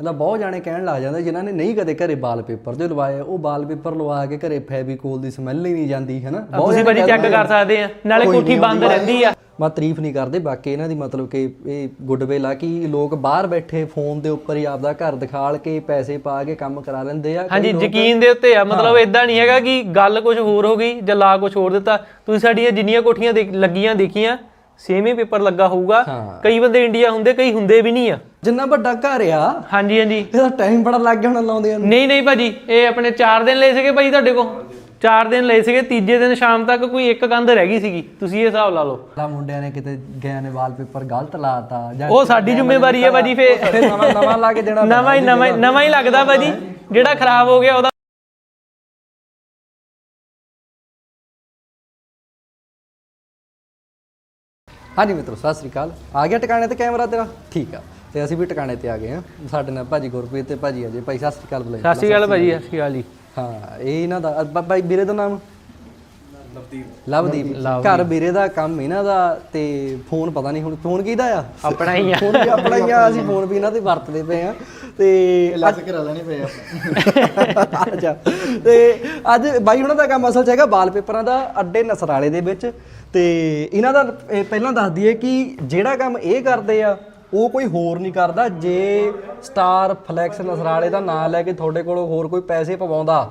ਇਹਦਾ ਬਹੁਤ ਜਾਣੇ ਕਹਿਣ ਲੱਗ ਜਾਂਦੇ ਜਿਨ੍ਹਾਂ ਨੇ ਨਹੀਂ ਕਦੇ ਘਰੇ ਵਾਲਪੇਪਰ ਜੋ ਲਵਾਏ ਉਹ ਵਾਲਪੇਪਰ ਲਵਾ ਕੇ ਘਰੇ ਫੈਬੀਕੋਲ ਦੀ ਸਮੈਲ ਹੀ ਨਹੀਂ ਜਾਂਦੀ ਹੈ ਨਾ ਬਹੁਤ ਤੁਸੀਂ ਭਾਜੀ ਚੈੱਕ ਕਰ ਸਕਦੇ ਆ ਨਾਲੇ ਕੋਠੀ ਬੰਦ ਰਹਿੰਦੀ ਆ। ਮੈਂ ਤਾਰੀਫ ਨਹੀਂ ਕਰਦੇ ਬਾਕੀ ਇਹਨਾਂ ਦੀ ਮਤਲਬ ਕਿ ਇਹ ਗੁੱਡਵਿਲ ਆ ਕਿ ਲੋਕ ਬਾਹਰ ਬੈਠੇ ਫੋਨ ਦੇ ਉੱਪਰ ਹੀ ਆਪਦਾ ਘਰ ਦਿਖਾਲ ਕੇ ਪੈਸੇ ਪਾ ਕੇ ਕੰਮ ਕਰਾ ਲੈਂਦੇ ਆ। ਹਾਂਜੀ ਯਕੀਨ ਦੇ ਉੱਤੇ ਆ ਮਤਲਬ ਇਦਾਂ ਨਹੀਂ ਹੈਗਾ ਕਿ ਗੱਲ ਕੁਝ ਹੋਰ ਹੋ ਗਈ ਜਾਂ ਲਾ ਕੁਝ ਹੋਰ ਦਿੱਤਾ। ਤੁਸੀਂ ਸਾਡੀਆਂ ਜਿੰਨੀਆਂ ਕੋਠੀਆਂ ਲੱਗੀਆਂ ਦੇਖੀਆਂ ਸੇਮ ਹੀ ਪੇਪਰ ਲੱਗਾ ਹੋਊਗਾ। ਕਈ ਬੰਦੇ ਇੰਡੀਆ ਹੁੰਦੇ ਕਈ ਹੁੰਦੇ ਵੀ ਨਹੀਂ ਆ। ਜਿੰਨਾ ਵੱਡਾ ਘਰ ਆ ਹਾਂਜੀ ਹਾਂਜੀ। ਇਹਦਾ ਟਾਈਮ ਬੜਾ ਲੱਗ ਗਿਆ ਹੁਣ ਲਾਉਂਦੇ ਆ ਨਹੀਂ ਨਹੀਂ ਭਾਜੀ ਇਹ ਆਪਣੇ 4 ਦਿਨ ਲਏ ਸੀਗੇ ਭਾਜੀ ਤੁਹਾਡੇ ਕੋਲ? 4 ਦਿਨ ਲਏ ਸੀਗੇ ਤੀਜੇ ਦਿਨ ਸ਼ਾਮ ਤੱਕ ਕੋਈ ਇੱਕ ਕੰਧ ਰਹਿ ਗਈ ਸੀਗੀ। ਤੁਸੀਂ ਇਹ ਹਿਸਾਬ ਲਾ ਲਓ। ਲਾ ਮੁੰਡਿਆਂ ਨੇ ਕਿਤੇ ਗਿਆ ਨੇ ਵਾਲਪੇਪਰ ਗਲਤ ਲਾਤਾ ਜਾਂ ਉਹ ਸਾਡੀ ਜ਼ਿੰਮੇਵਾਰੀ ਹੈ ਭਾਜੀ ਫੇ ਫਿਰ। ਨਵਾਂ ਨਵਾਂ ਲਾ ਕੇ ਦੇਣਾ ਨਵਾਂ ਹੀ ਨਵਾਂ ਨਵਾਂ ਹੀ ਲੱਗਦਾ ਭਾਜੀ। ਜਿਹੜਾ ਖਰਾਬ ਹੋ ਗਿਆ ਉਹਦਾ ਹਾਂਜੀ ਮਿੱਤਰੋ ਸਤਿ ਸ੍ਰੀ ਅਕਾਲ। ਆ ਗਿਆ ਟਿਕਾਣੇ ਤੇ ਕੈਮਰਾ ਤੇਰਾ? ਠੀਕ ਆ। ਤੇ ਅਸੀਂ ਵੀ ਟਿਕਾਣੇ ਤੇ ਆ ਗਏ ਹਾਂ। ਸਾਡੇ ਨਾਲ ਭਾਜੀ ਗੁਰਪ੍ਰੀਤ ਤੇ ਭਾਜੀ ਅਜੇ। ਭਾਈ ਸਤਿ ਸ੍ਰੀ ਅਕਾਲ ਬੁਲਾਈ ਸਤਿ ਸ਼੍ਰੀ ਅਕਾਲ ਭਾਜੀ ਸਤਿ ਸ਼੍ਰੀ ਅਕਾਲ ਜੀ। ਹਾਂ ਇਹ ਇਹਨਾਂ ਦਾ ਅ, ਬ- ਬਾਈ ਵੀਰੇ ਦਾ ਨਾਮ? ਲਵਦੀਪ। ਲਵਦੀਪ ਘਰ ਵੀਰੇ ਦਾ ਕੰਮ ਇਹਨਾਂ ਦਾ ਤੇ ਫੋਨ ਪਤਾ ਨਹੀਂ ਹੁਣ ਫੋਨ ਕਿਹਦਾ ਆ? ਆਪਣਾ ਹੀ ਆ। ਫੋਨ ਵੀ ਆਪਣਾ ਹੀ ਆ ਅਸੀਂ ਫੋਨ ਵੀ ਇਹਨਾਂ ਤੇ ਵਰਤਦੇ ਪਏ ਆ। ਤੇ ਲੱਗ ਕਰਾ ਲੈਣੇ ਪਏ ਆਪਾਂ ਅੱਛਾ। ਤੇ ਅੱਜ ਬਾਈ ਉਹਨਾਂ ਦਾ ਕੰਮ ਅਸਲ 'ਚ ਹੈਗਾ ਵਾਲਪੇਪਰਾਂ ਦਾ ਅੱਡੇ ਨਸਰਾਲੇ ਦੇ ਵਿੱਚ। ਤੇ ਇਹਨਾਂ ਦਾ ਪਹਿਲਾਂ ਦੱਸ ਦਈਏ ਕਿ ਜਿਹੜਾ ਕੰਮ ਇਹ ਕਰਦੇ ਆ ਉਹ ਕੋਈ ਹੋਰ ਨਹੀਂ ਕਰਦਾ। ਜੇ ਸਟਾਰ ਫਲੈਕਸ ਨਸਰਾਲੇ ਦਾ ਨਾਮ ਲੈ ਕੇ ਤੁਹਾਡੇ ਕੋਲੋਂ ਹੋਰ ਕੋਈ ਪੈਸੇ ਪਵਾਉਂਦਾ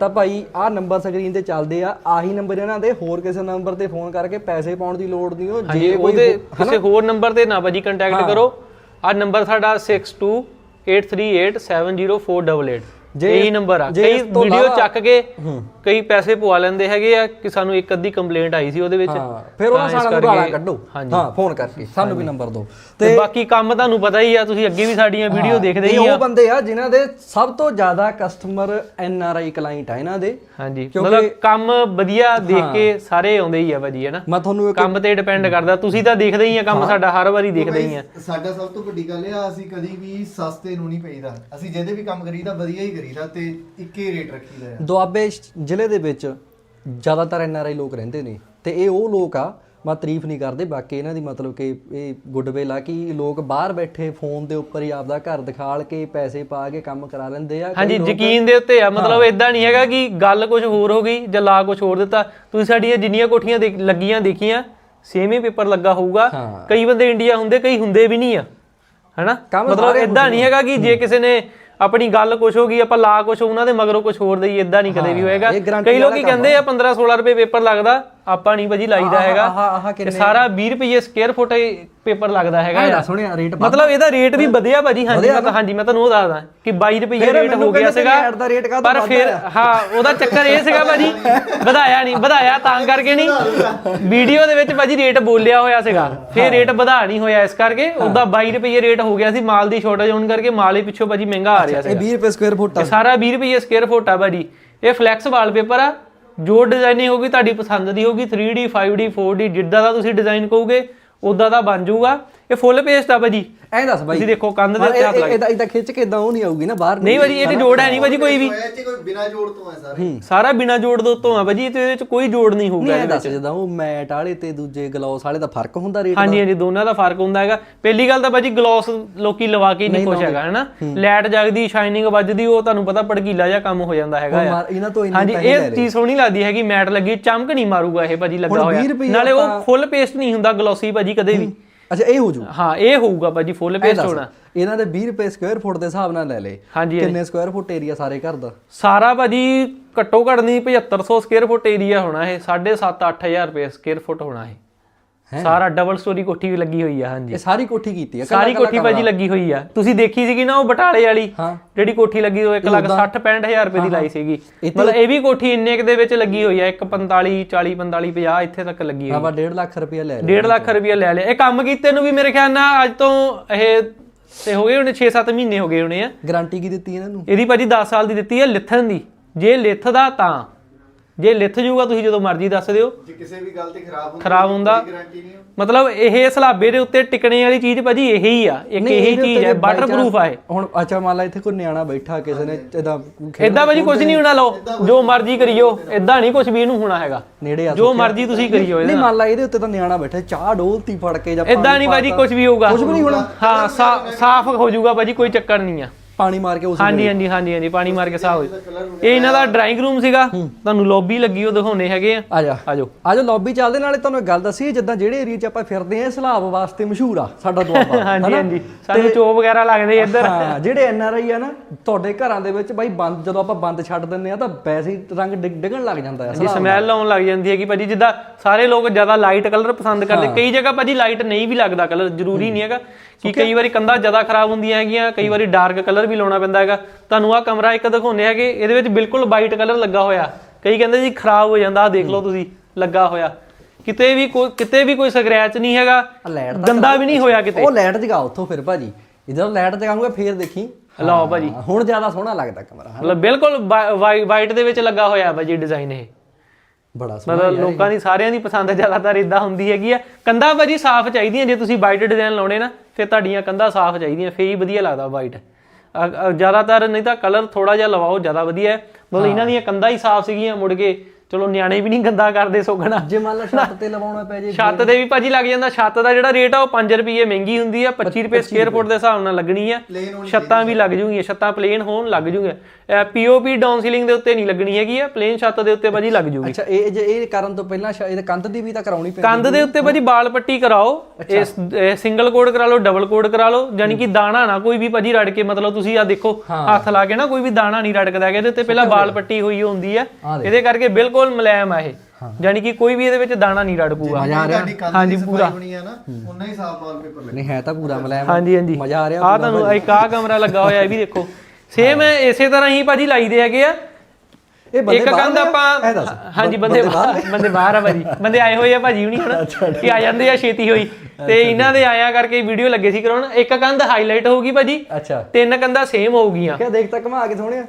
ਤਾਂ ਭਾਈ ਆਹ ਨੰਬਰ ਸਕਰੀਨ ਤੇ ਚੱਲਦੇ ਆ। ਆਹੀ ਨੰਬਰ ਇਹਨਾਂ ਦੇ ਹੋਰ ਕਿਸੇ ਨੰਬਰ ਤੇ ਫੋਨ ਕਰਕੇ ਪੈਸੇ ਪਾਉਣ ਦੀ ਲੋੜ ਨਹੀਂ ਉਹ ਹਾਂਜੀ ਜੇ ਕੋਈ ਉਹਦੇ ਕਿਸੇ ਹੋਰ ਨੰਬਰ ਤੇ ਨਾ ਭਾਜੀ ਕੰਟੈਕਟ ਕਰੋ। ਆ ਨੰਬਰ ਸਾਡਾ 6283870488 ਜੇ- ਇਹੀ ਨੰਬਰ ਆ। ਜੇ ਕਈ ਇਸ ਤੋਂ ਵੀਡੀਓ ਇਲਾਵਾ- ਚੱਕ ਕੇ ਕਈ ਪੈਸੇ ਪਵਾ ਲੈਂਦੇ ਹੈਗੇ ਆ ਕਿ ਸਾਨੂੰ ਇੱਕ ਅੱਧੀ ਕੰਪਲੇਂਟ ਆਈ ਸੀ ਉਹਦੇ ਵਿੱਚ। ਹਾਂ ਫਿਰ ਉਹਨਾਂ ਇਸ ਸਾਡਾ ਕਰਕੇ- ਗਾਲਾਂ ਕੱਢੋ। ਹਾਂਜੀ। ਹਾਂ ਫੋਨ ਕਰਕੇ ਸਾਨੂੰ ਵੀ ਨੰਬਰ ਦਿਓ। ਤੇ ਬਾਕੀ ਕੰਮ ਤੁਹਾਨੂੰ ਪਤਾ ਹੀ ਆ ਤੁਸੀਂ ਅੱਗੇ ਵੀ ਸਾਡੀਆਂ ਵੀਡੀਓ ਦੇਖਦੇ ਹੀ ਇਹ ਆ। ਉਹ ਬੰਦੇ ਆ ਜਿਨ੍ਹਾਂ ਦੇ ਸਭ ਤੋਂ ਜ਼ਿਆਦਾ customer N R I client ਆ ਇਹਨਾਂ ਦੇ। ਹਾਂਜੀ ਕਿਉਂਕਿ- ਮਤਲਬ ਕੰਮ ਵਧੀਆ ਦੇਖ ਕੇ ਸਾਰੇ ਆਉਂਦੇ ਹੀ ਆ ਭਾਜੀ ਹੈ ਨਾ? ਮੈਂ ਤੁਹਾਨੂੰ ਇੱਕ ਕੰਮ ਤੇ ਡਿਪੈਂਡ ਕਰਦਾ ਤੁਸੀਂ ਤਾਂ ਦੇਖਦੇ ਹੀ ਆ ਕੰਮ ਸਾਡਾ ਹਰ ਵਾਰੀ ਦੇਖਦੇ ਹੀ ਆ। ਸਾਡਾ ਸਭ ਤੋਂ ਵੱਡੀ ਗੱਲ ਇਹ ਆ ਅਸੀਂ ਕਦੀ ਵੀ ਸਸਤੇ ਨੂੰ ਨਹੀਂ ਪਈਦਾ। ਅਸੀਂ ਜਿਹਦੇ ਵੀ ਕੰਮ ਕਰੀਦਾ ਵਧੀਆ ਹੀ ਕਰੀਦਾ ਤੇ ਇੱਕੇ ਰੇਟ ਰੱਖੀਦਾ ਆ। ਦੁਆਬੇ ਸ਼- ਜ਼ਿਲ੍ਹੇ ਦੇ ਵਿੱਚ ਜ਼ਿਆਦਾਤਰ ਐਨ ਆਰ ਆਈ ਲੋਕ ਰਹਿੰਦੇ ਨੇ ਤੇ ਇਹ ਉਹ ਲੋਕ ਆ ਮੈਂ ਤਾਰੀਫ ਨਹੀਂ ਕਰਦੇ ਬਾਕੀ ਇਹਨਾਂ ਦੀ ਮਤਲਬ ਕਿ ਇਹ ਗੁੱਡਵਿਲ ਆ ਕਿ ਲੋਕ ਬਾਹਰ ਬੈਠੇ ਫੋਨ ਦੇ ਉੱਪਰ ਹੀ ਆਪਦਾ ਘਰ ਦਿਖਾਲ ਕੇ ਪੈਸੇ ਪਾ ਕੇ ਕੰਮ ਕਰਾ ਲੈਂਦੇ ਆ। ਹਾਂਜੀ ਯਕੀਨ ਦੇ ਉੱਤੇ ਆ ਮਤਲਬ ਇਦਾਂ ਨਹੀਂ ਹੈਗਾ ਕਿ ਗੱਲ ਕੁਝ ਹੋਰ ਹੋ ਗਈ ਜਾਂ ਲਾ ਕੁਝ ਹੋਰ ਦਿੱਤਾ। ਤੁਸੀਂ ਸਾਡੀਆਂ ਜਿੰਨੀਆਂ ਕੋਠੀਆਂ ਦੇਖ- ਲੱਗੀਆਂ ਦੇਖੀਆਂ ਸੇਮ ਹੀ ਪੇਪਰ ਲੱਗਾ ਹੋਊਗਾ। ਹਾਂ। ਕਈ ਬੰਦੇ ਇੰਡੀਆ ਹੁੰਦੇ ਕਈ ਹੁੰਦੇ ਵੀ ਨਹੀਂ ਆ। ਹੈਨਾ? ਕੰਮ ਮਤਲਬ ਸਾਰੇ ਇਦਾਂ ਨਹੀਂ ਹੈਗਾ ਕਿ ਜੇ ਕਿਸੇ ਨੇ ਆਪਣੀ ਗੱਲ ਕੁਝ ਹੋ ਗਈ ਆਪਾਂ ਲਾ ਕੁਝ ਉਹਨਾਂ ਦੇ ਮਗਰੋਂ ਕੁਝ ਹੋਰ ਦਈ ਇਦਾਂ ਨਹੀਂ ਕਦੇ ਵੀ ਹੋਏਗਾ। ਕਈ ਲੋਕੀ ਕਹਿੰਦੇ ਆ। 15 16 ਰੁਪਏ ਪੇਪਰ ਲੱਗਦਾ ਆਪਾਂ ਨਹੀਂ ਭਾਜੀ ਲਾਈਦਾ ਹੈਗਾ। ਇਹ ਕਿੰਨੇ ਸਾਰਾ 20 ਰੁਪਏ ਸਕੁਅਰ ਫੁੱਟ ਪੇਪਰ ਲੱਗਦਾ ਹੈਗਾ ਇਹਦਾ। ਸੁਣਿਆ ਰੇਟ ਮਤਲਬ ਇਹਦਾ ਰੇਟ ਵੀ ਵਧਿਆ ਭਾਜੀ ਹਾਂਜੀ ਮੈਂ ਤਾਂ ਹਾਂਜੀ ਮੈਂ ਤੁਹਾਨੂੰ ਉਹ ਦੱਸਦਾ ਕਿ 22 ਰੁਪਏ ਰੇਟ ਹੋ ਗਿਆ ਸੀਗਾ। ਪਰ ਫਿਰ? ਹਾਂ ਉਹਦਾ ਚੱਕਰ ਇਹ ਸੀਗਾ ਭਾਜੀ ਵਧਾਇਆ ਨਹੀਂ ਵਧਾਇਆ ਤਾਂ ਕਰਕੇ ਨਹੀਂ। ਵੀਡੀਓ ਦੇ ਵਿੱਚ ਭਾਜੀ ਰੇਟ ਬੋਲਿਆ ਹੋਇਆ ਸੀਗਾ। ਫਿਰ ਰੇਟ ਵਧਾ ਨਹੀਂ ਹੋਇਆ ਇਸ ਕਰਕੇ ਉਹਦਾ 22 ਰੁਪਏ ਰੇਟ ਹੋ ਗਿਆ ਸੀ ਮਾਲ ਦੀ ਸ਼ਾਰਟੇਜ ਹੋਣ ਕਰਕੇ ਮਾਲ ਹੀ ਪਿੱਛੋਂ ਭਾਜੀ ਮਹਿੰਗਾ ਆ ਰਿਹਾ ਇਹ ਸੀਗਾ। 20 ਰੁਪਏ ਸਕੁਅਰ ਫੁੱਟ ਆ। ਇਹ ਸਾਰਾ 20 ਰੁਪਏ ਸਕੁਅਰ ਫੁੱਟ ਆ ਭਾਜੀ। ਇਹ ਫਲੈਕਸ ਵਾਲਪੇਪਰ ਆ ਜੋ ਡਿਜ਼ਾਈਨਿੰਗ ਹੋਗੀ ਤੁਹਾਡੀ ਪਸੰਦ ਦੀ ਹੋਗੀ 3D 5D 4D ਜਿੱਦਾਂ ਦਾ ਤੁਸੀਂ ਡਿਜ਼ਾਈਨ ਕਹੋਗੇ ਉਦਾਂ ਦਾ ਬਣ ਜਾਊਗਾ। ਇਹ ਫੁੱਲ ਪੇਸਟ ਆ ਭਾਜੀ। ਐਂ ਦੱਸ ਬਾਈ ਤੁਸੀਂ ਦੇਖੋ ਕੰਧ ਦੇ ਉੱਤੇ ਇਹ- ਹੱਥ ਇਹ- ਲੱਗ ਇਹਦਾ ਇਹਦਾ ਖਿੱਚ ਕੇ ਇਦਾਂ ਉਹ ਨਹੀਂ ਆਊਗੀ ਨਾ ਬਾਹਰ ਨਹੀਂ ਭਾਜੀ ਇਹ ਤੇ ਜੋੜ ਹੈ ਨਹੀਂ ਭਾਜੀ ਕੋਈ ਵੀ। ਇਹ ਚ ਕੋਈ ਬਿਨਾ ਜੋੜ ਤੋਂ ਹੈ ਸਾਰੇ। ਸਾਰਾ ਬਿਨਾ ਜੋੜ ਦੋ ਤੋਂ ਆ ਭਾਜੀ ਇਹ ਤੇ ਇਹਦੇ ਵਿੱਚ ਕੋਈ ਜੋੜ ਨਹੀਂ ਹੋਊਗਾ ਐਂ ਦੱਸ ਜਦੋਂ ਉਹ ਮੈਟ ਵਾਲੇ ਤੇ ਦੂਜੇ ਗਲੋਸ ਵਾਲੇ ਦਾ ਫ਼ਰਕ ਹੁੰਦਾ ਰੇਟ ਹਾਂਜੀ ਹਾਂਜੀ ਦੋਨਾਂ ਦਾ ਫ਼ਰਕ ਹੁੰਦਾ ਹੈਗਾ। ਪਹਿਲੀ ਗੱਲ ਤਾਂ ਭਾਜੀ ਗਲੋਸ ਲੋਕੀ ਲਵਾ ਕੇ ਹੀ ਨਹੀਂ ਖੁਸ਼ ਹੈਗਾ ਹੈਨਾ? ਲਾਈਟ ਜਗਦੀ ਸ਼ਾਈਨਿੰਗ ਵੱਜਦੀ ਉਹ ਤੁਹਾਨੂੰ ਪਤਾ ਭੜਕੀਲਾ ਜਿਹਾ ਕੰਮ ਹੋ ਜਾਂਦਾ ਹੈਗਾ ਆ। ਇਹਨਾਂ ਤੋਂ ਇੰਨੇ ਹਾਂਜੀ ਇਹ ਚੀਜ਼ ਸੋਹਣੀ ਲੱਗਦੀ ਹੈਗੀ ਮੈਟ ਲੱਗੀ ਚਮਕ ਨਹੀਂ ਮਾਰੂਗਾ ਇਹ ਭਾਜੀ ਲੱਗਾ ਹੋਇਆ। 20 ਰੁਪਈਏ ਨਾਲੇ ਉਹ ਫੁੱਲ ਪੇਸਟ ਨਹੀਂ ਹੁੰਦਾ ਗਲੋਸੀ ਭਾਜੀ ਕਦੇ ਵੀ। ਅੱਛਾ ਇਹ ਹੋ ਜੂ। ਹਾਂ ਇਹ ਹੋਊਗਾ ਭਾਜੀ ਫੁੱਲ ਪੇਸਟ ਹੋਣਾ। ਇਹਨਾਂ ਦੇ 20 ਰੁਪਏ ਸਕੁਅਰ ਫੁੱਟ ਦੇ ਹਿਸਾਬ ਨਾਲ ਲੈ ਲੇ। ਕਿੰਨੇ ਸਕੁਅਰ ਫੁੱਟ ਏਰੀਆ ਸਾਰੇ ਘਰ ਦਾ? ਸਾਰਾ ਭਾਜੀ ਘੱਟੋ ਘੱਟ ਨਹੀਂ 7500 ਸਕੁਅਰ ਫੁੱਟ ਏਰੀਆ ਹੋਣਾ ਇਹ 7.5 8000 ਰੁਪਏ ਸਕੁਅਰ ਫੁੱਟ ਹੋਣਾ ਇਹ। ਸਾਰਾ ਡਬਲ ਸਟੋਰੀ ਕੋਠੀ ਵੀ ਲੱਗੀ ਹੋਈ ਆ ਹਾਂਜੀ। ਇਹ ਸਾਰੀ ਕੋਠੀ ਕੀਤੀ ਹੈ ਸਾਰੀ ਕੋਠੀ ਭਾਜੀ ਲੱਗੀ ਹੋਈ ਆ। ਤੁਸੀਂ ਦੇਖੀ ਸੀਗੀ ਨਾ ਉਹ ਬਟਾਲੇ ਵਾਲੀ। ਜਿਹੜੀ ਕੋਠੀ ਲੱਗੀ ਉਹ 1 ਲੱਖ 60 65000 ਰੁਪਏ ਦੀ ਲਾਈ ਸੀਗੀ। ਮਤਲਬ ਇਹ ਵੀ ਕੋਠੀ ਇੰਨੇ ਕੁ ਦੇ ਵਿੱਚ ਲੱਗੀ ਹੋਈ ਆ 145 40 45 50 ਇੱਥੇ ਤੱਕ ਲੱਗੀ ਹੋਈ ਆਪਾਂ 1.5 ਲੱਖ ਰੁਪਏ ਲੈ ਲਏ 1.5 ਲੱਖ ਰੁਪਏ ਲੈ ਲਿਆ। ਇਹ ਕੰਮ ਕੀਤੇ ਨੂੰ ਵੀ ਮੇਰੇ ਖਿਆਲ ਨਾਲ ਅੱਜ ਤੋਂ ਇਹ ਤੇ ਹੋ ਗਏ ਹੋਣੇ 6-7 ਮਹੀਨੇ ਹੋ ਗਏ ਹੋਣੇ ਆ। ਗਾਰੰਟੀ ਕੀ ਦਿੱਤੀ ਇਹਨਾਂ ਨੂੰ? ਇਹਦੀ ਭਾਜੀ 10 ਸਾਲ ਦੀ ਦਿੱਤੀ ਹੈ ਲਿਥਣ ਦੀ। ਜੇ ਲਿਥਦਾ ਤਾਂ। ਜੇ ਲਿਥ ਜਾਊਗਾ ਤੁਸੀਂ ਜਦੋਂ ਮਰਜ਼ੀ ਦੱਸ ਦਿਓ। ਜੇ ਕਿਸੇ ਵੀ ਗੱਲ ਤੇ ਖਰਾਬ ਹੁੰਦਾ ਖਰਾਬ ਹੁੰਦਾ। ਗਾਰੰਟੀ ਨਹੀਂ ਮਤਲਬ ਇਹ ਸਲਾਬੇ ਦੇ ਉੱਤੇ ਟਿਕਣੇ ਵਾਲੀ ਚੀਜ਼ ਭਾਜੀ ਇਹੀ ਆ ਇੱਕ ਇਹੀ ਚੀਜ਼ ਹੈ ਜੇ by ਵਾਟਰ ਪ੍ਰੂਫ ਆ ਇਹ। ਹੁਣ ਅੱਛਾ ਮੰਨ ਲਾ ਇੱਥੇ ਕੋਈ ਨਿਆਣਾ ਬੈਠਾ ਕਿਸੇ ਨੇ ਇਹਦਾ ਇਦਾਂ ਭਾਜੀ ਕੁਝ ਨਹੀਂ ਹੋਣਾ ਲਓ ਜੋ ਮਰਜ਼ੀ ਕਰੀਓ ਇਦਾਂ ਨਹੀਂ ਕੁਝ ਵੀ ਇਹਨੂੰ ਹੋਣਾ ਹੈਗਾ। ਨੇੜੇ ਆ ਜੋ ਮਰਜ਼ੀ ਤੁਸੀਂ ਕਰੀਓ ਨਹੀਂ ਮੰਨ ਲਾ ਇਹਦੇ ਉੱਤੇ ਤਾਂ ਨਿਆਣਾ ਬੈਠਾ ਚਾਹ ਡੋਲਤੀ ਫੜ ਕੇ ਜਾਂ ਇਦਾਂ ਨਹੀਂ ਭਾਜੀ। ਕੁਝ ਵੀ ਹੋਊਗਾ। ਕੁਝ ਵੀ ਨਹੀਂ ਹੋਣਾ। ਹਾਂ ਸਾਫ਼ ਹੋ ਜਾਊਗਾ ਭਾਜੀ ਕੋਈ ਚੱਕਰ ਨਹੀਂ ਆ। ਪਾਣੀ ਮਾਰ ਕੇ ਉਸ ਹਾਂਜੀ ਹਾਂਜੀ ਹਾਂਜੀ ਹਾਂਜੀ ਪਾਣੀ ਮਾਰ ਕੇ ਸਾਫ਼ ਹੋ ਜਾਊ। ਇਹ ਇਹਨਾਂ ਦਾ ਡਰਾਇੰਗ ਰੂਮ ਸੀਗਾ। ਤੁਹਾਨੂੰ ਲੌਬੀ ਲੱਗੀ ਉਹ ਦਿਖਾਉਣੇ ਹੈਗੇ ਆ। ਆ ਜਾ। ਆ ਜਾਓ ਆ ਜਾ ਲੌਬੀ ਚੱਲਦੇ ਨਾਲੇ ਤੁਹਾਨੂੰ ਇੱਕ ਗੱਲ ਦੱਸੀ ਜਿੱਦਾਂ ਜਿਹੜੇ ਏਰੀਆ 'ਚ ਆਪਾਂ ਫਿਰਦੇ ਆ ਸਲਾਬ ਵਾਸਤੇ ਮਸ਼ਹੂਰ ਆ ਸਾਡਾ ਦੁਆਬਾ ਹਾਂਜੀ ਹਾਂਜੀ। ਸਾਨੂੰ ਚੋ ਵਗੈਰਾ ਲੱਗਦੇ ਇੱਧਰ। ਹਾਂ ਜਿਹੜੇ ਐਨ ਆਰ ਆਈ ਆ ਨਾ ਤੁਹਾਡੇ ਘਰਾਂ ਦੇ ਵਿੱਚ ਬਾਈ ਬੰਦ ਜਦੋਂ ਆਪਾਂ ਬੰਦ ਛੱਡ ਦਿੰਦੇ ਆ ਤਾਂ ਵੈਸੇ ਹੀ ਰੰਗ ਡਿੱਗ- ਡਿੱਗਣ ਲੱਗ ਜਾਂਦਾ ਆ ਜੀ ਸਮੈਲ ਆਉਣ ਲੱਗ ਜਾਂਦੀ ਹੈਗੀ ਭਾਜੀ ਜਿੱਦਾਂ ਸਾਰੇ ਲੋਕ ਜ਼ਿਆਦਾ ਲਾਈਟ ਕਲਰ ਪਸੰਦ ਕਰਦੇ। ਕਈ ਜਗ੍ਹਾ ਭਾਜੀ ਲਾਈਟ ਨਹੀਂ ਵੀ ਲੱਗਦਾ ਕਲਰ ਜ਼ਰੂਰੀ ਨਹੀਂ ਹੈਗਾ ਕਿ ਕਈ ਵਾਰੀ ਕੰਧਾਂ ਜ਼ਿਆਦਾ ਖਰਾਬ ਹੁੰਦੀਆਂ ਹੈਗੀਆਂ ਕਈ ਵਾਰੀ ਡਾਰਕ ਕਲਰ ਵੀ ਲਾਉਣਾ ਪੈਂਦਾ ਹੈਗਾ। ਤੁਹਾਨੂੰ ਆਹ ਕਮਰਾ ਇੱਕ ਦਿਖਾਉਂਦੇ ਹੈਗੇ ਇਹਦੇ ਵਿੱਚ ਬਿਲਕੁਲ ਵਾਈਟ ਕਲਰ ਲੱਗਾ ਹੋਇਆ। ਕਈ ਕਹਿੰਦੇ ਜੀ ਖਰਾਬ ਹੋ ਜਾਂਦਾ ਆਹ ਦੇਖ ਲਓ ਤੁਸੀਂ ਲੱਗਾ ਹੋਇਆ। ਕਿਤੇ ਵੀ ਕੋਈ ਕਿਤੇ ਵੀ ਕੋਈ ਸਕ੍ਰੈਚ ਨਹੀਂ ਹੈਗਾ ਗੰਦਾ ਵੀ ਨਹੀਂ ਹੋਇਆ ਕਿਤੇ। ਉਹ ਲਾਈਟ ਜਗਾ ਉੱਥੋਂ ਫਿਰ ਭਾਜੀ। ਜਦੋਂ ਲਾਈਟ ਜਗਾਉਂਗਾ ਫੇਰ ਦੇਖੀ। ਲਓ ਭਾਜੀ। ਹੁਣ ਜ਼ਿਆਦਾ ਸੋਹਣਾ ਲੱਗਦਾ ਕਮਰਾ ਮਤਲਬ ਬਿਲਕੁਲ ਵਾਈਟ ਦੇ ਵਿੱਚ ਲੱਗਾ ਹੋਇਆ ਭਾਜੀ ਡਿਜ਼ਾਈਨ ਇਹ। ਬੜਾ ਸੋਹਣਾ ਮਤਲਬ ਲੋਕਾਂ ਦੀ ਸਾਰਿਆਂ ਦੀ ਪਸੰਦ ਜ਼ਿਆਦਾਤਰ ਇਦਾਂ ਹੁੰਦੀ ਹੈਗੀ ਆ। ਕੰਧਾਂ ਭਾਜੀ ਸਾਫ਼ ਚਾਹੀਦੀਆਂ ਜੇ ਤੁਸੀਂ ਵਾਈਟ ਡਿਜ਼ਾਈਨ ਲਾਉਣੇ ਨਾ ਫਿਰ ਤੁਹਾਡੀਆਂ ਕੰਧਾਂ ਸਾਫ਼ ਚਾਹੀਦੀਆਂ ਫੇਰ ਹੀ ਵਧੀਆ ਲੱਗਦਾ ਵਾਈਟ ਜ਼ਿਆਦਾਤਰ ਨਹੀਂ ਤਾਂ ਕਲਰ ਥੋੜਾ ਜਿਹਾ ਲਵਾਓ ਜ਼ਿਆਦਾ ਵਧੀਆ ਹੈ। ਮਤਲਬ ਇਹਨਾਂ ਦੀਆਂ ਕੰਧਾਂ ਹੀ ਸਾਫ਼ ਸੀਗੀਆਂ ਮੁੜ ਕੇ। ਚਲੋ ਨਿਆਣੇ ਵੀ ਨਹੀਂ ਗੰਦਾ ਕਰਦੇ ਸੋਗਣਾ। ਜੇ ਮੰਨ ਲਾ ਛੱਤ ਤੇ ਲਵਾਉਣਾ ਪੈ ਜੇ ਛੱਤ ਦੇ ਵੀ ਭਾਜੀ ਲੱਗ ਜਾਂਦਾ ਛੱਤ ਦਾ ਜਿਹੜਾ ਰੇਟ ਆ ਉਹ 5 ਰੁਪਏ ਮਹਿੰਗੀ ਹੁੰਦੀ ਆ 25 ਰੁਪਏ ਸਕੁਅਰ ਫੁੱਟ ਦੇ ਹਿਸਾਬ ਨਾਲ ਲੱਗਣੀ ਆ। ਛੱਤਾਂ ਵੀ ਲੱਗ ਜੂਗੀਆਂ ਛੱਤਾਂ ਪਲੇਨ ਹੋਣ ਲੱਗ ਜੂਗੀਆਂ। ਪੀਓਪੀ ਡਾਊਨ ਸੀਲਿੰਗ ਦੇ ਉੱਤੇ ਨਹੀਂ ਲੱਗਣੀ ਹੈਗੀ ਆ ਪਲੇਨ ਛੱਤ ਦੇ ਉੱਤੇ ਭਾਜੀ ਲੱਗ ਜੂਗੀ। ਅੱਛਾ ਇਹ ਜੇ ਇਹ ਕਰਨ ਤੋਂ ਪਹਿਲਾਂ ਸ਼ਾਇਦ ਕੰਧ ਦੀ ਵੀ ਤਾਂ ਕਰਾਉਣੀ ਪੈਂਦੀ ਕੰਧ ਦੇ ਉੱਤੇ ਭਾਜੀ ਬਾਲ ਪੱਟੀ ਕਰਾਓ ਇਸ ਸਿੰਗਲ ਕੋਡ ਕਰਾ ਲਓ ਡਬਲ ਕੋਡ ਕਰਾ ਲਓ ਯਾਨੀ ਕਿ ਦਾਣਾ ਨਾ ਕੋਈ ਵੀ ਭਾਜੀ ਰੜ ਕੇ ਮਤਲਬ ਤੁਸੀਂ ਆ ਦੇਖੋ ਹੱਥ ਲਾ ਕੇ ਨਾ ਕੋਈ ਵੀ ਦਾਣਾ ਨਹੀਂ ਰੜਕਦਾ ਹੈਗਾ ਇਹਦੇ ਉੱਤੇ ਪਹਿਲਾਂ ਬਾਲ ਪੱਟੀ ਹੋਈ ਹੁੰਦੀ ਆ। ਇਹਦੇ ਕਰਕੇ ਬਿਲਕੁਲ ਮੁਲਾਇਮ ਆ ਇਹ। ਯਾਨੀ ਕਿ ਕੋਈ ਵੀ ਇਹਦੇ ਵਿੱਚ ਦਾਣਾ ਨਹੀਂ ਰੜਕੂਗਾ। ਮਜ਼ਾ ਆ ਰਿਹਾ ਦੀ ਸਫ਼ਾਈ ਹੋਣੀ ਆ ਨਾ ਉਨਾ ਹੀ ਸਾਫ਼ ਵਾਲਪੇਪਰ ਲੱਗੇ ਨਹੀਂ ਹੈ ਤਾਂ ਪੂਰਾ ਮਲਾਇਮ ਹਾਂਜੀ ਹਾਂਜੀ। ਮਜ਼ਾ ਆ ਰਿਹਾ ਆ ਤੁਹਾਨੂੰ ਇੱਕ ਆਹ ਕਮਰਾ ਲੱਗਾ ਹੋਇਆ ਇਹ ਵੀ ਦੇਖੋ। ਸੇਮ ਇਸੇ ਤਰ੍ਹਾਂ ਹੀ ਭਾਜੀ ਲਾਈਦੇ ਹੈਗੇ ਆ। ਇਹ ਬੰਦੇ ਇੱਕ ਕੰਧ? ਆਪਾਂ ਹਾਂਜੀ ਬੰਦੇ ਬਾਹਰ ਬੰਦੇ ਬਾਹਰ ਆ ਭਾਜੀ। ਬੰਦੇ ਆਏ ਹੋਏ ਆ ਭਾਜੀ ਹੁਣੀ ਹੁਣ ਇਹ ਆ ਜਾਂਦੇ ਆ ਛੇਤੀ ਹੋਈ। ਤੇ ਇਹਨਾਂ ਦੇ ਆਇਆ ਕਰਕੇ ਵੀਡੀਓ ਲੱਗੇ ਸੀ ਕਰਾਉਣ। ਇੱਕ ਕੰਧ ਹਾਈਲਾਈਟ ਹੋਊਗੀ ਭਾਜੀ। ਅੱਛਾ। ਤਿੰਨ ਕੰਧਾਂ ਸੇਮ ਹੋਊਗੀਆਂ। ਕਿਆ ਦੇਖ ਤੱਕ ਘੁਮਾ ਕੇ ਸੋਹਣਿਆ।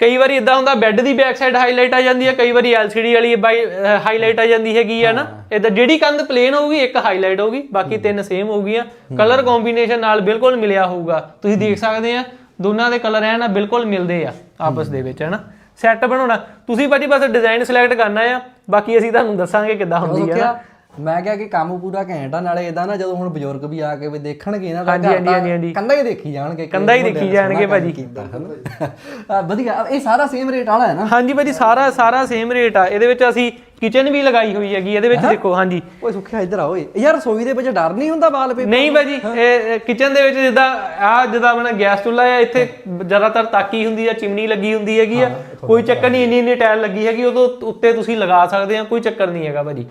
ਕਈ ਵਾਰੀ ਇਦਾਂ ਹੁੰਦਾ ਬੈੱਡ ਦੀ ਬੈਕ ਸਾਈਡ ਹਾਈਲਾਈਟ ਆ ਜਾਂਦੀ ਹੈ ਕਈ ਵਾਰੀ LCD ਵਾਲੀ ਬਾਈ ਹਾਈਲਾਈਟ ਆ ਜਾਂਦੀ ਹੈਗੀ ਆ ਨਾ। ਇਦਾਂ ਜਿਹੜੀ ਕੰਧ ਪਲੇਨ ਹੋਊਗੀ ਇੱਕ ਹਾਈਲਾਈਟ ਹੋਊਗੀ ਬਾਕੀ ਤਿੰਨ ਸੇਮ ਹੋਊਗੀਆਂ। ਕਲਰ ਕੰਬੀਨੇਸ਼ਨ ਨਾਲ ਬਿਲਕੁਲ ਮਿਲਿਆ ਹੋਊਗਾ। ਤੁਸੀਂ ਦੇਖ ਸਕਦੇ ਆ ਦੋਨਾਂ ਦੇ ਕਲਰ ਐ ਨਾ ਬਿਲਕੁਲ ਮਿਲਦੇ ਆ ਆਪਸ ਦੇ ਵਿੱਚ ਹੈ ਨਾ ਸੈੱਟ ਬਣਾਉਣਾ। ਤੁਸੀਂ ਭਾਜੀ ਬਸ ਡਿਜ਼ਾਈਨ ਸਿਲੈਕਟ ਕਰਨਾ ਆ ਬਾਕੀ ਅਸੀਂ ਤੁਹਾਨੂੰ ਦੱਸਾਂਗੇ ਕਿੱਦਾਂ ਹੁੰਦੀ ਹੈ ਕਿਹਾ ਮੈਂ ਕਿਹਾ ਕਿ ਕੰਮ ਪੂਰਾ ਘੈਂਟ ਆ ਨਾਲੇ ਇਦਾਂ ਨਾ ਜਦੋਂ ਹੁਣ ਬਜ਼ੁਰਗ ਵੀ ਆ ਕੇ ਵੀ ਦੇਖਣਗੇ ਇਹਨਾਂ ਦਾ ਹਾਂਜੀ, ਹਾਂਜੀ, ਤਾਂ ਹਾਂਜੀ, ਹਾਂਜੀ। ਕੰਧਾਂ ਹੀ ਦੇਖੀ ਜਾਣਗੇ ਕਿ ਕੰਧਾਂ ਹੀ ਮੁੰਡੇ ਦੇਖੀ ਨੇ ਜਾਣਗੇ ਕੰਮ ਭਾਜੀ। ਕੀਤਾ, ਹਨਾ। ਆ, ਵਧੀਆ ਇਹ ਸਾਰਾ ਸੇਮ ਰੇਟ ਵਾਲਾ ਹੈ ਨਾ? ਹਾਂਜੀ ਭਾਜੀ ਸਾਰਾ ਸਾਰਾ ਸੇਮ ਰੇਟ ਆ। ਇਹਦੇ ਵਿੱਚ ਅਸੀਂ ਕਿਚਨ ਵੀ ਲਗਾਈ ਹੋਈ ਹੈਗੀ ਇਹਦੇ ਵਿੱਚ ਦੇਖੋ ਹਾਂਜੀ। ਓਏ ਸੁੱਖਿਆ ਇੱਧਰ ਆ ਓਏ ਯਾਰ ਰਸੋਈ ਦੇ ਵਿੱਚ ਡਰ ਨਹੀਂ ਹੁੰਦਾ ਵਾਲ ਪੇਪਰ ਨਹੀਂ ਭਾਜੀ ਇਹ ਕਿਚਨ ਦੇ ਵਿੱਚ ਜਿੱਦਾਂ ਆ ਜਿੱਦਾਂ ਆਪਣਾ ਗੈਸ ਚੁੱਲ੍ਹਾ ਹੈ ਇੱਥੇ ਜ਼ਿਆਦਾਤਰ ਤਾਕੀ ਹੁੰਦੀ ਆ ਚਿਮਨੀ ਲੱਗੀ ਹੁੰਦੀ ਹੈਗੀ ਆ। ਕੋਈ ਚੱਕਰ ਨਹੀਂ ਇੰਨੀ ਇੰਨੀ ਟਾਇਲ ਲੱਗੀ ਹੈਗੀ ਉਦੋਂ ਉੱਤੇ ਤੁਸੀਂ ਲਗਾ ਸਕਦੇ ਆ ਕੋਈ ਚੱਕਰ ਨਹੀਂ ਹੈਗਾ ਭਾਜੀ।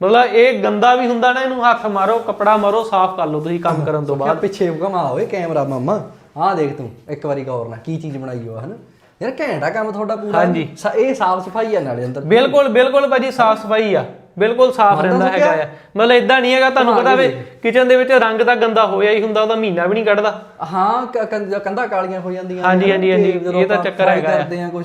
ਮਤਲਬ ਇਹ ਗੰਦਾ ਵੀ ਹੁੰਦਾ ਨਾ ਇਹਨੂੰ ਹੱਥ ਮਾਰੋ ਕਪੜਾ ਮਾਰੋ ਸਾਫ਼ ਕਰ ਲਓ ਤੁਸੀਂ ਕੰਮ ਕਰਨ ਤੋਂ ਬਾਅਦ। ਪਿੱਛੇ ਘਮਾ ਓਏ ਕੈਮਰਾ ਮਾਮਾ। ਆਹ ਦੇਖ ਤੂੰ ਇੱਕ ਵਾਰੀ ਗੌਰ ਨਾਲ ਕੀ ਚੀਜ਼ ਬਣਾਈ ਹੋ ਹਨਾ? ਯਾਰ ਘੈਂਟ ਕੰਮ ਤੁਹਾਡਾ ਪੂਰਾ। ਹਾਂਜੀ। ਇਹ ਸਾਫ਼ ਸਫ਼ਾਈ ਆ ਨਾਲੇ ਅੰਦਰ। ਬਿਲਕੁਲ ਬਿਲਕੁਲ ਭਾਜੀ ਸਾਫ਼ ਸਫ਼ਾਈ ਆ। ਬਿਲਕੁਲ ਸਾਫ਼ ਰਹਿੰਦਾ ਹੈਗਾ ਆ। ਮਤਲਬ ਇਦਾਂ ਨਹੀਂ ਹੈਗਾ ਤੁਹਾਨੂੰ ਪਤਾ ਵੇ ਕਿਚਨ ਦੇ ਵਿੱਚ ਰੰਗ ਤਾਂ ਗੰਦਾ ਹੋਇਆ ਹੀ ਹੁੰਦਾ ਉਹਦਾ ਮਹੀਨਾ ਵੀ ਨਹੀਂ ਕੱਢਦਾ। ਹਾਂ ਕੰਧ- ਕਾਲੀਆਂ ਹੋ ਜਾਂਦੀਆਂ ਹਾਂਜੀ, ਹਾਂਜੀ, ਹਾਂਜੀ, ਇਹ ਤਾਂ ਚੱਕਰ ਹੈਗਾ। ਕਰਦੇ ਆ ਕੁਝ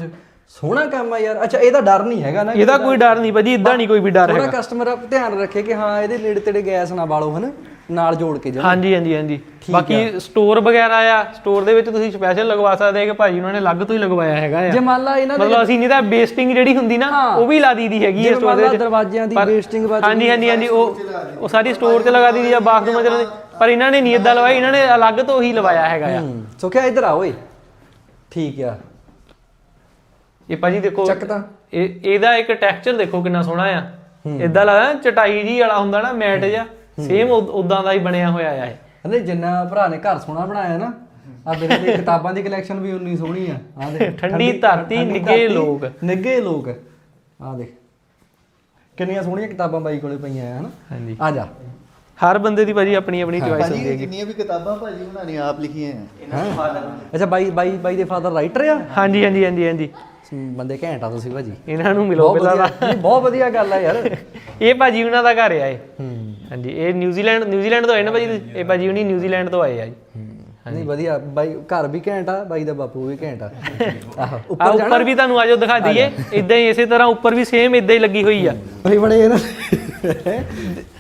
ਸੋਹਣਾ ਕੰਮ ਆ ਯਾਰ। ਅੱਛਾ ਇਹਦਾ ਡਰ ਨਹੀਂ ਹੈਗਾ ਨਾ ਇਹਦਾ ਕੋਈ ਡਰ ਨਹੀਂ ਭਾਜੀ ਇਦਾਂ ਨਹੀਂ ਕੋਈ ਵੀ ਡਰ ਥੋੜਾ ਹੈਗਾ। ਕਸਟਮਰ ਧਿਆਨ ਰੱਖੇ ਕਿ ਹਾਂ ਇਹਦੇ ਨੇੜੇ ਤੇੜੇ ਗੈਸ ਨਾ ਬਾਲੋ ਹਨਾ ਨਾਲ ਜੋੜ ਕੇ ਜਾ ਹਾਂਜੀ ਹਾਂਜੀ ਹਾਂਜੀ। ਬਾਕੀ ਸਟੋਰ ਵਗੈਰਾ ਆ ਸਟੋਰ ਦੇ ਵਿੱਚ ਤੁਸੀਂ ਸਪੈਸ਼ਲ ਲਗਵਾ ਸਕਦੇ ਆ ਕਿ ਭਾਜੀ ਉਹਨਾਂ ਨੇ ਅਲੱਗ ਤੋਂ ਹੀ ਲਗਵਾਇਆ ਹੈਗਾ ਆ। ਜੇ ਮੰਨ ਲਾ ਇਹਨਾਂ ਦੇ ਮਤਲਬ ਅਸੀਂ ਨਹੀਂ ਤਾਂ ਬੇਸਟਿੰਗ ਜਿਹੜੀ ਹੁੰਦੀ ਨਾ ਉਹ ਵੀ ਲਾ ਦੀਦੀ ਹੈਗੀ ਹੈ ਸਟੋਰ ਮੰਨ ਦੇ ਲਾ ਵਿੱਚ। ਦਰਵਾਜ਼ਿਆਂ ਦੀ ਪਰ- ਵੇਸਟਿੰਗ ਬਾਅਦ ਹਾਂਜੀ ਹਾਂਜੀ ਹਾਂਜੀ ਉਹ ਉਹ ਸਾਰੀ ਸਟੋਰ 'ਚ ਲਗਾ ਦੀਦੀ ਆ ਬਾਥਰੂਮਾਂ 'ਚ ਲਗਾ ਦੀ- ਪਰ ਇਹਨਾਂ ਨੇ ਨਹੀਂ ਏਦਾਂ ਲਵਾਈ ਇਹਨਾਂ ਨੇ ਅਲੱਗ ਤੋਂ ਹੀ ਲਵਾਇਆ ਹੈਗਾ ਆ। ਹੂੰ, ਸੁਖਿਆ ਇੱਧਰ ਆ ਓਏ। ਠੀਕ ਆ। ਇਹ ਭਾਜੀ ਦੇਖੋ ਚੱਕ ਤਾਂ। ਇਹ ਇਹਦਾ ਇੱਕ ਟੈਕਸਚਰ ਦੇਖੋ ਕਿੰਨਾ ਸੋਹਣਾ ਆ। ਇਦਾਂ ਲੱਗਦਾ ਚਟਾਈ ਜੀ ਵਾਲਾ ਹੁੰਦਾ ਨਾ ਮੈਟ ਜਿਹਾ ਸੇਮ ਉਦਾਂ ਦਾ ਹੀ ਬਣਿਆ ਹੋਇਆ ਆ ਇਹ। ਹਨੇ ਜਿੰਨਾ ਭਰਾ ਨੇ ਘਰ ਸੋਹਣਾ ਬਣਾਇਆ ਨਾ ਆ ਮੇਰੇ ਦੀ ਕਿਤਾਬਾਂ ਦੀ ਕਲੈਕਸ਼ਨ ਵੀ ਉਨੀ ਸੋਹਣੀ ਆ। ਆ ਦੇ ਠੰਡੀ ਧਰਤੀ, ਨਿੱਘੇ ਲੋਕ। ਨਿੱਗੇ ਲੋਕ। ਆ ਦੇਖ ਕਿੰਨੀਆਂ ਸੋਹਣੀਆਂ ਕਿਤਾਬਾਂ ਬਾਈ ਕੋਲੇ ਪਈਆਂ ਆ ਹਨਾ? ਹਾਂਜੀ। ਆ ਜਾ। ਹਰ ਬੰਦੇ ਦੀ ਭਾਜੀ ਆਪਣੀ ਆਪਣੀ ਚੋਇਸ ਹੁੰਦੀ ਭਾਜੀ ਹੈਗੀ। ਜਿੰਨੀਆਂ ਵੀ ਕਿਤਾਬਾਂ ਭਾਜੀ ਉਹਨਾਂ ਨੇ ਆਪ ਲਿਖੀਆਂ ਆ। ਅੱਛਾ ਬਾਈ ਬਾਈ ਬਾਈ ਦੇ ਫਾਦਰ ਰਾਈਟਰ ਆ? ਹਾਂਜੀ ਹਾਂਜੀ ਹਾਂਜੀ ਹਾਂਜੀ। ਬੰਦੇ ਘੈਂਟ ਆ ਤੁਸੀਂ ਭਾਜੀ। ਇਹਨਾਂ ਨੂੰ ਮਿਲੋ ਬਹੁਤ ਪਹਿਲਾਂ ਵਧੀਆ ਤਾਂ। ਨਹੀਂ, ਬਹੁਤ ਵਧੀਆ ਗੱਲ ਆ ਯਾਰ। ਇਹ ਭਾਜੀ ਉਹਨਾਂ ਦਾ ਘਰ ਆ ਇਹ। ਹੂੰ। ਹਾਂਜੀ ਇਹ ਨਿਊਜ਼ੀਲੈਂਡ ਨਿਊਜ਼ੀਲੈਂਡ ਤੋਂ ਆਏ ਨਾ ਭਾਜੀ ਤੁਸੀਂ? ਇਹ ਭਾਜੀ ਹੁਣੀ ਨਿਊਜ਼ੀਲੈਂਡ ਤੋਂ ਆਏ ਆ ਜੀ। ਨਹੀਂ ਵਧੀਆ। ਬਾਈ ਘਰ ਵੀ ਘੈਂਟ ਆ ਬਾਈ ਦਾ ਬਾਪੂ ਵੀ ਘੈਂਟ ਆ। ਆਹੋ ਆ ਉੱਪਰ ਵੀ ਤੁਹਾਨੂੰ ਆਜੋ ਦਿਖਾ ਦਈਏ। ਇਦਾਂ ਹੀ ਇਸੇ ਤਰ੍ਹਾਂ ਉੱਪਰ ਵੀ ਸੇਮ ਇਦਾਂ ਹੀ ਲੱਗੀ ਹੋਈ ਆ। ਬਈ ਬੜੇ ਇਹਨਾਂ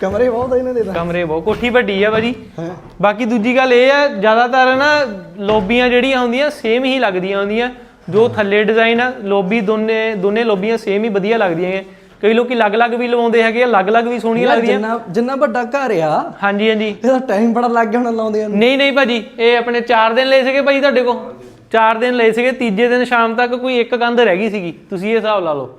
ਕਮਰੇ ਬਹੁਤ ਆ ਇਹਨਾਂ ਦੇ ਤਾਂ। ਕਮਰੇ ਬਹੁਤ ਕੋਠੀ ਵੱਡੀ ਆ ਭਾਜੀ। ਬਾਕੀ ਦੂਜੀ ਗੱਲ ਇਹ ਆ ਜ਼ਿਆਦਾਤਰ ਨਾ ਲੋਬੀਆਂ ਜਿਹੜੀਆਂ ਹੁੰਦੀਆਂ ਸੇਮ ਹੀ ਲੱਗਦੀਆਂ ਹੁੰਦੀਆਂ। ਜੋ ਥੱਲੇ ਡਿਜ਼ਾਈਨ ਆ ਲੋਬੀ ਦੋਨੇ ਦੋਨੇ ਲੋਬੀਆਂ ਸੇਮ ਹੀ ਵਧੀਆ ਲੱਗਦੀਆਂ ਹੈ ਕਈ ਲੋਕੀ ਅਲੱਗ-ਅਲੱਗ ਵੀ ਲਵਾਉਂਦੇ ਹੈਗੇ ਆ ਅਲੱਗ-ਅਲੱਗ ਵੀ ਸੋਹਣੀਆਂ ਲੱਗਦੀਆਂ। ਜਿੰਨਾ ਜਿੰਨਾ ਵੱਡਾ ਘਰ ਆ ਹਾਂਜੀ ਹਾਂਜੀ। ਇਹਦਾ ਟਾਈਮ ਬੜਾ ਲੱਗ ਗਿਆ ਹੁਣ ਲਾਉਂਦੇ ਨੂੰ। ਨਹੀਂ ਨਹੀਂ ਭਾਜੀ ਇਹ ਆਪਣੇ 4 ਦਿਨ ਲਏ ਸੀਗੇ ਭਾਜੀ ਤੁਹਾਡੇ ਕੋਲ? 4 ਦਿਨ ਲਏ ਸੀਗੇ ਤੀਜੇ ਦਿਨ ਸ਼ਾਮ ਤੱਕ ਕੋਈ ਇੱਕ ਕੰਧ ਰਹਿ ਗਈ ਸੀਗੀ। ਤੁਸੀਂ ਇਹ ਹਿਸਾਬ ਲਾ ਲਓ।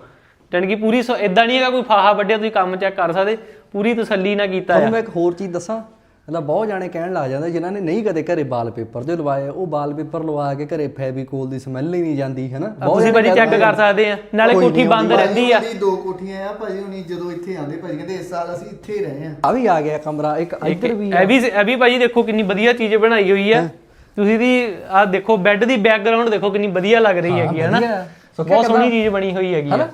ਜਾਣੀ ਕਿ ਪੂਰੀ ਇਦਾਂ ਨਹੀਂ ਹੈਗਾ ਕੋਈ ਫਾਹਾ ਵੱਡਿਆ ਤੁਸੀਂ ਕੰਮ ਚੈੱਕ ਕਰ ਸਕਦੇ। ਪੂਰੀ ਤਸੱਲੀ ਨਾਲ ਕੀਤਾ ਤੁਹਾਨੂੰ ਆ। ਮੈਂ ਇੱਕ ਹੋਰ ਚੀਜ਼ ਦੱਸਾਂ। ਮਤਲਬ ਬਹੁਤ ਜਾਣੇ ਕਹਿਣ ਲੱਗ ਜਾਂਦੇ ਜਿਨ੍ਹਾਂ ਨੇ ਨਹੀਂ ਕਦੇ ਘਰੇ ਵਾਲਪੇਪਰ ਜੋ ਲਵਾਏ ਉਹ ਵਾਲਪੇਪਰ ਲਵਾ ਕੇ ਘਰੇ ਫੈਬੀਕੋਲ ਦੀ ਸਮੈਲ ਹੀ ਨਹੀਂ ਜਾਂਦੀ ਹੈ ਨਾ ਤੁਸੀਂ ਭਾਜੀ ਚੈੱਕ ਕਰ ਸਕਦੇ ਆ। ਨਾਲੇ ਕੋਠੀ ਬੰਦ ਰਹਿੰਦੀ ਆ। ਭਾਜੀ ਦੋ ਕੋਠੀਆਂ ਆ ਭਾਜੀ ਹੁਣੀ ਜਦੋਂ ਇੱਥੇ ਆਂਦੇ ਭਾਜੀ ਕਹਿੰਦੇ ਇਸ ਸਾਲ ਅਸੀਂ ਇੱਥੇ ਹੀ ਰਹੇ ਆ ਆ ਵੀ ਆ ਗਿਆ ਕਮਰਾ ਇੱਕ ਇੱਧਰ ਵੀ ਇਹ ਵੀ ਇਹ ਵੀ ਭਾਜੀ ਦੇਖੋ ਕਿੰਨੀ ਵਧੀਆ ਚੀਜ਼ ਬਣਾਈ ਹੋਈ ਆ। ਤੁਸੀਂ ਦੀ ਆ ਦੇਖੋ ਬੈੱਡ ਦੀ ਬੈਕਗ੍ਰਾਉਂਡ ਦੇਖੋ ਕਿੰਨੀ ਵਧੀਆ ਲੱਗ ਰਹੀ ਹੈਗੀ ਹੈ ਨਾ ਬਹੁਤ ਸੋਹਣੀ ਚੀਜ਼ ਬਣੀ ਹੋਈ ਹੈਗੀ ਹਨਾ?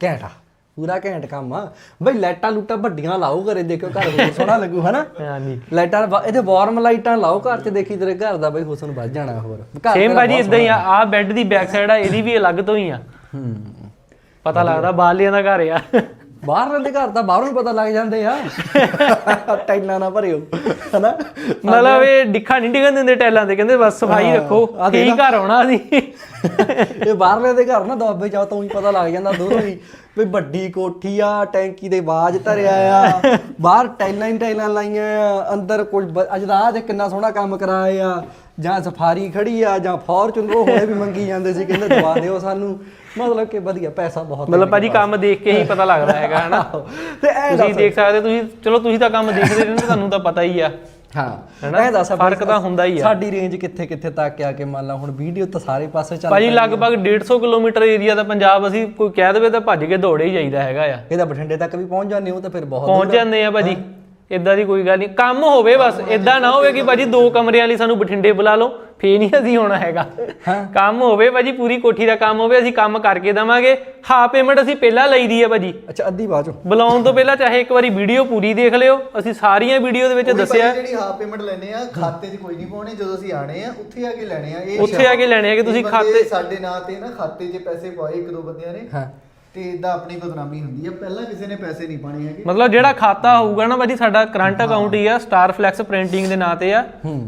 ਘੈਂਟ ਆ। ਪੂਰਾ ਘੈਂਟ ਕੰਮ ਆ। ਬਈ ਲਾਈਟਾਂ ਲੂਟਾਂ ਵੱਡੀਆਂ ਲਾਓ ਘਰੇ ਦੇਖੋ ਘਰ ਹੋਰ ਸੋਹਣਾ ਲੱਗੂ ਹਨਾ? ਹਾਂਜੀ ਲਾਈਟਾਂ ਵਾ- ਇਹਦੇ ਵਾਰਮ ਲਾਈਟਾਂ ਲਾਓ ਘਰ 'ਚ ਦੇਖੀ ਤੇਰੇ ਘਰ ਦਾ ਬਈ ਹੁਸਨ ਵੱਧ ਜਾਣਾ ਹੋਰ। ਘਰ ਸੇਮ ਤੇਰਾ ਭਾਜੀ ਬਹੁਤ ਇਦਾਂ ਹੀ ਆ ਆ ਬੈੱਡ ਦੀ ਬੈਕ ਸਾਈਡ ਆ ਇਹਦੀ ਵੀ ਅਲੱਗ ਤੋਂ ਹੀ ਆ। ਹੂੰ। ਪਤਾ ਲੱਗਦਾ ਬਾਲੀਆਂ ਦਾ ਘਰ ਆ। ਬਾਹਰ ਦੇ ਘਰ ਤਾਂ ਬਾਹਰੋਂ ਹੀ ਪਤਾ ਲੱਗ ਜਾਂਦੇ ਆ। ਟੈਲਾਂ ਨਾ ਭਰਿਓ ਹਨਾ? ਮਤਲਬ ਇਹ ਡਿੱਖਾ ਨਹੀਂ ਡਿੱਗਣ ਦਿੰਦੇ ਟੈਲਾਂ ਤੇ ਕਹਿੰਦੇ ਬਸ ਸਫ਼ਾਈ ਰੱਖੋ ਠੀਕ ਘਰ ਆਉਣਾ ਅਸੀਂ? ਇਹ ਬਾਹਰਲੇ ਦੇ ਘਰ ਨਾ ਦੁਆਬੇ ਜਾ ਤੋਂ ਹੀ ਪਤਾ ਲੱਗ ਜਾਂਦਾ ਦੋਨੋਂ ਹੀ। ਵੀ ਵੱਡੀ ਕੋਠੀ ਆ ਟੈਂਕੀ ਦੇ ਬਾਜ ਧਰਿਆ ਆ। ਬਾਹਰ ਟੈਲਾਂ ਹੀ ਟੈਲਾਂ ਲਾਈਆਂ ਆ ਅੰਦਰ ਕੁਝ ਬ- ਅੱਜ ਦਾ ਆਹ ਦੇ ਕਿੰਨਾ ਸੋਹਣਾ ਕੰਮ ਕਰਾਇਆ ਆ। ਜਾਂ ਸਫਾਰੀ ਖੜੀ ਆ ਜਾਂ ਫੋਰਚੂਨਰ ਹੋਏ ਵੀ ਮੰਗੀ ਜਾਂਦੇ ਸੀ ਕਹਿੰਦੇ ਦਵਾ ਦਿਓ ਸਾਨੂੰ। ਮਤਲਬ ਕਿ ਵਧੀਆ ਪੈਸਾ ਬਹੁਤ ਮਤਲਬ ਭਾਜੀ ਕੰਮ ਦੇਖ ਕੇ ਹੀ ਪਤਾ ਲੱਗਦਾ ਹੈਗਾ ਹਨਾ? ਤੇ ਐ ਤੁਸੀਂ ਦੇਖ ਸਕਦੇ ਤੁਸੀਂ ਚਲੋ ਤੁਸੀਂ ਤਾਂ ਕੰਮ ਦੇਖਦੇ ਰਹਿੰਦੇ ਤੁਹਾਨੂੰ ਤਾਂ ਪਤਾ ਹੀ ਆ। ਹਾਂ? ਐ ਦੱਸ ਫ਼ਰਕ ਤਾਂ ਹੁੰਦਾ ਹੀ ਆ। ਸਾਡੀ ਰੇਂਜ ਕਿੱਥੇ ਕਿੱਥੇ ਤੱਕ ਆ ਕੇ ਮੰਨ ਲਾ ਹੁਣ ਵੀਡੀਓ ਤਾਂ ਸਾਰੇ ਪਾਸੇ ਚੱਲ ਭਾਜੀ ਲਗਭਗ 150 ਕਿਲੋਮੀਟਰ ਏਰੀਆ ਦਾ ਪੰਜਾਬ ਅਸੀਂ ਕੋਈ ਕਹਿ ਦੇਵੇ ਤਾਂ ਭੱਜ ਕੇ ਦੌੜੇ ਹੀ ਜਾਈਦਾ ਹੈਗਾ ਆ। ਇਹਦਾ ਬਠਿੰਡੇ ਤੱਕ ਵੀ ਪਹੁੰਚ ਜਾਂਦੇ ਹੋ ਤਾਂ ਫਿਰ ਬਹੁਤ ਪਹੁੰਚ ਜਾਂਦੇ ਆ ਭਾਜੀ। ਇਦਾਂ ਦੀ ਕੋਈ ਗੱਲ ਨਹੀਂ। ਕੰਮ ਹੋਵੇ ਬਸ ਇਦਾਂ ਨਾ ਹੋਵੇ ਕਿ ਭਾਜੀ ਦੋ ਕਮਰਿਆਂ ਲਈ ਸਾਨੂੰ ਬਠਿੰਡੇ ਬੁਲਾ ਲਓ ਫੇਰ ਨਹੀਂ ਅਸੀਂ ਹੋਣਾ ਹੈਗਾ। ਕੰਮ ਹੋਵੇ ਭਾਜੀ ਪੂਰੀ ਕੋਠੀ ਦਾ ਕੰਮ ਹੋਵੇ ਅਸੀਂ ਕੰਮ ਕਰਕੇ ਦਵਾਂਗੇ। ਹਾਂ ਪੇਮੈਂਟ ਅਸੀਂ ਪਹਿਲਾਂ ਲਈਦੀ ਆ ਭਾਜੀ। ਅੱਛਾ ਅੱਧੀ ਬਾਅਦ ਚੋਂ। ਬੁਲਾਉਣ ਤੋਂ ਪਹਿਲਾਂ ਚਾਹੇ ਇੱਕ ਵਾਰੀ ਵੀਡੀਓ ਪੂਰੀ ਦੇਖ ਲਿਓ ਅਸੀਂ ਸਾਰੀਆਂ ਵੀਡੀਓ ਦੇ ਵਿੱਚ ਦੱਸਿਆ। ਜਿਹੜੀ ਹਾਫ ਪੇਮੈਂਟ ਲੈਨੇ ਆ ਖਾਤੇ 'ਚ ਕੋਈ ਨਹੀਂ ਪਾਉਣੇ ਜਦੋਂ ਅਸੀਂ ਆਣੇ ਆ ਉੱਥੇ ਆ ਕੇ ਲੈਣੇ ਆ ਇਹ ਉੱਥੇ ਆ ਕੇ ਲੈਣੇ ਆ ਕਿ ਤੁਸੀਂ ਖਾਤੇ- ਸਾਡੇ ਨਾਂ ਤੇ ਨਾ ਖਾਤੇ 'ਚ ਪੈਸੇ ਪਾਏ ਇੱਕ ਦੋ ਬੰਦਿਆਂ ਨੇ। ਹਾਂ। ਤੇ ਇਦਾਂ ਆਪਣੀ ਬਦਨਾਮੀ ਹੁੰਦੀ ਆ। ਪਹਿਲਾਂ ਕਿਸੇ ਨੇ ਪੈਸੇ ਨਹੀਂ ਪਾਣੇ ਹੈਗੇ। ਮਤਲਬ ਜਿਹੜਾ ਖਾਤਾ ਹੋਊਗਾ ਨਾ ਭਾਜੀ ਸਾਡਾ ਕਰੰਟ ਅਕਾਊਂਟ ਹੀ ਆ ਸਟਾਰ ਫਲੈਕਸ ਪ੍ਰਿੰਟਿੰਗ ਦੇ ਨਾਂ ਤੇ ਆ।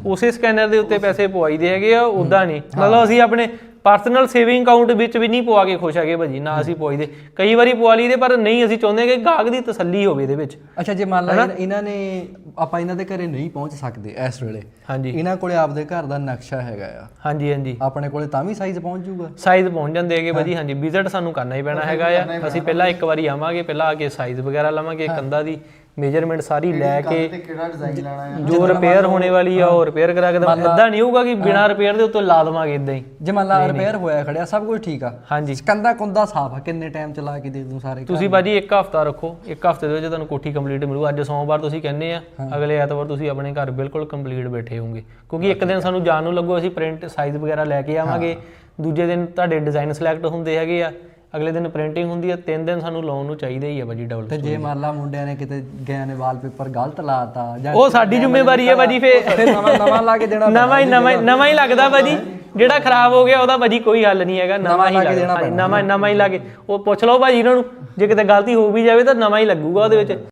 ਉਸੇ ਸਕੈਨਰ ਦੇ ਉੱਤੇ ਪੈਸੇ ਪਵਾਈਦੇ ਹੈਗੇ ਆ ਉਦਾਂ ਨਹੀਂ। ਮਤਲਬ ਅਸੀਂ ਆਪਣੇ ਪਰਸਨਲ ਸੇਵਿੰਗ ਅਕਾਊਂਟ ਵਿੱਚ ਵੀ ਨਹੀਂ ਪਵਾ ਕੇ ਖੁਸ਼ ਹੈਗੇ ਭਾਜੀ ਨਾ ਅਸੀਂ ਪਵਾਈਦੇ। ਕਈ ਵਾਰੀ ਪਵਾ ਲਈਦੇ ਪਰ ਨਹੀਂ ਅਸੀਂ ਚਾਹੁੰਦੇ ਕਿ ਗਾਹਕ ਦੀ ਤਸੱਲੀ ਹੋਵੇ ਇਹਦੇ ਵਿੱਚ। ਅੱਛਾ ਜੇ ਮੰਨ ਲਾ ਇਹਨਾਂ- ਨੇ ਆਪਾਂ ਇਹਨਾਂ ਦੇ ਘਰੇ ਨਹੀਂ ਪਹੁੰਚ ਸਕਦੇ ਇਸ ਵੇਲੇ। ਹਾਂਜੀ। ਇਹਨਾਂ ਕੋਲੇ ਆਪਦੇ ਘਰ ਦਾ ਨਕਸ਼ਾ ਹੈਗਾ ਆ। ਹਾਂਜੀ ਹਾਂਜੀ। ਆਪਣੇ ਕੋਲੇ ਤਾਂ ਵੀ ਸਾਈਜ਼ ਪਹੁੰਚ ਜਾਊਗਾ? ਸਾਈਜ਼ ਪਹੁੰਚ ਜਾਂਦੇ ਹੈਗੇ ਭਾਜੀ ਹਾਂਜੀ। ਵਿਜ਼ਿਟ ਸਾਨੂੰ ਕਰਨਾ ਹੀ ਪੈਣਾ ਹੈਗਾ ਆ। ਅਸੀਂ ਪਹਿਲਾਂ ਇੱਕ ਵਾਰੀ ਆਵਾਂਗੇ ਪਹਿਲਾਂ ਆ ਕੇ ਸਾਈਜ਼ ਵਗੈਰਾ ਲਵਾਂਗੇ ਕੰਧਾਂ ਦੀ। ਮੇਜਰਮੈਂਟ ਸਾਰੀ ਲੈ ਕੇ ਤੇ ਕਿਹੜਾ ਡਿਜ਼ਾਈਨ ਲਾਣਾ ਆ ਜੋ ਰਿਪੇਅਰ ਹੋਣੇ ਵਾਲੀ ਆ ਉਹ ਰਿਪੇਅਰ ਕਰਾ ਕੇ ਦਵਾਂ ਇਦਾਂ ਨਹੀਂ ਹੋਊਗਾ ਕਿ ਬਿਨਾ ਰਿਪੇਅਰ ਦੇ ਉੱਤੇ ਲਾ ਦਵਾਂਗੇ ਇਦਾਂ ਹੀ। ਜੇ ਮੰਨ ਲਾ ਰਿਪੇਅਰ ਹੋਇਆ ਖੜਿਆ ਸਭ ਕੁਝ ਠੀਕ ਆ। ਹਾਂਜੀ। ਕੰਦਾ ਕੁੰਦਾ ਸਾਫ਼ ਆ ਕਿੰਨੇ ਟਾਈਮ ਚ ਲਾ ਕੇ ਦੇ ਦੂੰ ਸਾਰੇ ਤੁਸੀਂ ਭਾਜੀ ਇੱਕ ਹਫਤਾ ਰੱਖੋ ਇੱਕ ਹਫ਼ਤੇ ਦੇ ਵਿੱਚ ਤੁਹਾਨੂੰ ਕੋਠੀ ਕੰਪਲੀਟ ਮਿਲੂ। ਅੱਜ ਸੋਮਵਾਰ ਤੁਸੀਂ ਕਹਿੰਦੇ ਆ ਅਗਲੇ ਐਤਵਾਰ ਤੁਸੀਂ ਆਪਣੇ ਘਰ ਬਿਲਕੁਲ ਕੰਪਲੀਟ ਬੈਠੇ ਹੋਵੋਗੇ। ਕਿਉਂਕਿ ਇੱਕ ਦਿਨ ਸਾਨੂੰ ਜਾਣ ਨੂੰ ਲੱਗੋ ਅਸੀਂ ਪ੍ਰਿੰਟ ਸਾਈਜ਼ ਵਗੈਰਾ ਲੈ ਕੇ ਆਵਾਂਗੇ। ਦੂਜੇ ਦਿਨ ਤੁਹਾਡੇ ਡਿਜ਼ਾਈਨ ਸਿਲੈਕਟ ਹੁੰਦੇ ਹੈਗੇ ਆ। ਅਗਲੇ ਦਿਨ ਪ੍ਰਿੰਟਿੰਗ ਹੁੰਦੀ ਆ ਤਿੰਨ ਦਿਨ ਸਾਨੂੰ ਲਾਉਣ ਨੂੰ ਚਾਹੀਦੇ ਹੀ ਆ ਭਾਜੀ ਡਬਲ ਤੇ ਜੇ ਮੰਨ ਲਾ ਮੁੰਡਿਆਂ ਨੇ ਕਿਤੇ ਗਏ ਨੇ ਵਾਲਪੇਪਰ ਗਲਤ ਲਾਤਾ ਜਾਂ ਉਹ ਸਾਡੀ ਜ਼ਿੰਮੇਵਾਰੀ ਹੈ ਫੇ ਫਿਰ। ਨਵਾਂ ਨਵਾਂ ਲਾ ਕੇ ਦੇਣਾ ਨਵਾਂ ਹੀ ਨਵਾਂ ਹੀ- ਨਵਾਂ ਹੀ ਲੱਗਦਾ ਭਾਜੀ ਜਿਹੜਾ ਖਰਾਬ ਹੋ ਗਿਆ ਉਹਦਾ ਭਾਜੀ ਕੋਈ ਹੱਲ ਨਹੀਂ ਹੈਗਾ ਨਵਾਂ ਹੀ ਲੱਗਦਾ। ਨਵਾਂ ਨਵਾਂ ਹੀ ਲਾ ਕੇ। ਉਹ ਪੁੱਛ ਲਓ ਭਾਜੀ ਇਹਨਾਂ ਨੂੰ ਜੇ ਕਿਤੇ ਗਲਤੀ ਹੋ ਵੀ ਜਾਵੇ ਤਾਂ ਨਵਾਂ ਹੀ ਲੱਗੂਗਾ ਉਹਦੇ ਵਿੱਚ।